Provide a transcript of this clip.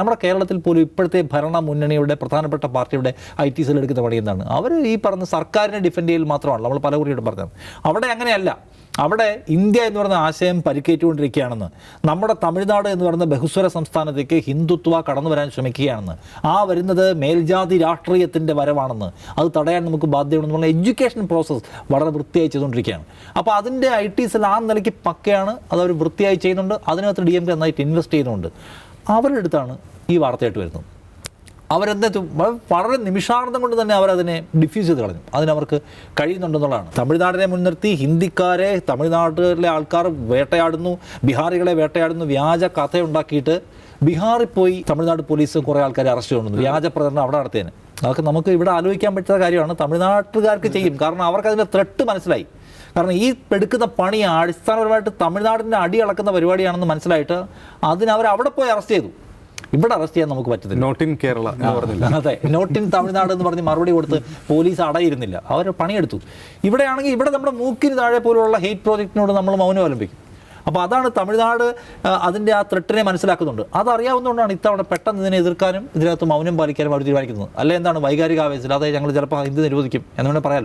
നമ്മുടെ കേരളത്തിൽ പോലും ഇപ്പോഴത്തെ ഭരണ മുന്നണിയുടെ പ്രധാനപ്പെട്ട പാർട്ടിയുടെ ഐ ടി സെൽ എടുക്കുന്ന പണി എന്താണ്? അവർ ഈ പറഞ്ഞ സർക്കാരിനെ ഡിഫെൻഡ് ചെയ്യൽ മാത്രമാണ്. നമ്മൾ പല കുറിയോട് പറഞ്ഞത്. അവിടെ അങ്ങനെയല്ല. അവിടെ ഇന്ത്യ എന്ന് പറയുന്ന ആശയം പരിക്കേറ്റുകൊണ്ടിരിക്കുകയാണെന്ന് നമ്മുടെ തമിഴ്നാട് എന്ന് പറയുന്ന ബഹുസ്വര സംസ്ഥാനത്തേക്ക് ഹിന്ദുത്വ കടന്നു വരാൻ ശ്രമിക്കുകയാണെന്ന് ആ വരുന്നത് മേൽജാതി രാഷ്ട്രീയത്തിന്റെ വരവാണെന്ന് അത് തടയാൻ നമുക്ക് ബാധ്യതയുണ്ടെന്ന് പറഞ്ഞാൽ എഡ്യൂക്കേഷൻ പ്രോസസ്സ് വളരെ വൃത്തിയായി ചെയ്തുകൊണ്ടിരിക്കുകയാണ്. അപ്പോൾ അതിന്റെ ഐ ടി സെൽ ആ നിലയ്ക്ക് പക്കയാണ്. അത് അവർ വൃത്തിയായി ചെയ്യുന്നുണ്ട്. അതിനകത്ത് ഡി എം കെ നന്നായിട്ട് ഇൻവെസ്റ്റ് ചെയ്യുന്നുണ്ട്. അവരുടെ അടുത്താണ് ഈ വാർത്തയായിട്ട് വരുന്നത്. അവരെന്താ വളരെ നിമിഷാർദ്ധം കൊണ്ട് തന്നെ അവരതിനെ ഡിഫ്യൂസ് ചെയ്ത് കളഞ്ഞു. അതിനവർക്ക് കഴിയുന്നുണ്ടെന്നുള്ളതാണ്. തമിഴ്നാടിനെ മുൻനിർത്തി ഹിന്ദിക്കാരെ തമിഴ്നാട്ടിലെ ആൾക്കാർ വേട്ടയാടുന്നു ബീഹാറികളെ വേട്ടയാടുന്നു വ്യാജ കഥയുണ്ടാക്കിയിട്ട് ബീഹാറിൽ പോയി തമിഴ്നാട് പോലീസ് കുറേ ആൾക്കാരെ അറസ്റ്റ് ചെയ്യുന്നു വ്യാജ പ്രചരണം അവിടെ നടത്തിയതിന്. അതൊക്കെ നമുക്ക് ഇവിടെ ആലോചിക്കാൻ പറ്റുന്ന കാര്യമാണ്. തമിഴ്നാട്ടുകാർക്ക് ചെയ്യും. കാരണം അവർക്ക് അതിന്റെ ത്രെട്ട് മനസ്സിലായി. കാരണം ഈ എടുക്കുന്ന പണി അടിസ്ഥാനപരമായിട്ട് തമിഴ്നാടിന്റെ അടി അളക്കുന്ന പരിപാടിയാണെന്ന് മനസ്സിലായിട്ട് അതിനവർ അവിടെ പോയി അറസ്റ്റ് ചെയ്തു. ഇവിടെ അറസ്റ്റ് ചെയ്യാൻ നമുക്ക് പറ്റത്തില്ല. നോട്ട് ഇൻ കേരള അതെ. നോട്ടിൻ തമിഴ്നാട് എന്ന് പറഞ്ഞ് മറുപടി കൊടുത്ത് പോലീസ് അടയിരുന്നില്ല. അവർ പണിയെടുത്തു. ഇവിടെയാണെങ്കിൽ ഇവിടെ നമ്മുടെ മൂക്കിന് താഴെ പോലുള്ള ഹെയ്റ്റ് പ്രോജക്റ്റിനോട് നമ്മൾ മൗനം അവലംബിക്കും. അപ്പോൾ അതാണ് തമിഴ്നാട് അതിന്റെ ആ ത്രെട്ടിനെ മനസ്സിലാക്കുന്നുണ്ട്. അതറിയാവുന്നതുകൊണ്ടാണ് ഇത്തവണ പെട്ടെന്ന് ഇതിനെ എതിർക്കാനും ഇതിനകത്ത് മൗനം പാലിക്കാനും അവർ തീരുമാനിക്കുന്നത്. അല്ലെ? എന്താണ് വൈകാരിക ആവേശത്തിൽ അതെ ഞങ്ങൾ ചിലപ്പോൾ ഹിന്ദി നിരോധിക്കും എന്ന് വേണമെങ്കിൽ പറയാലോ.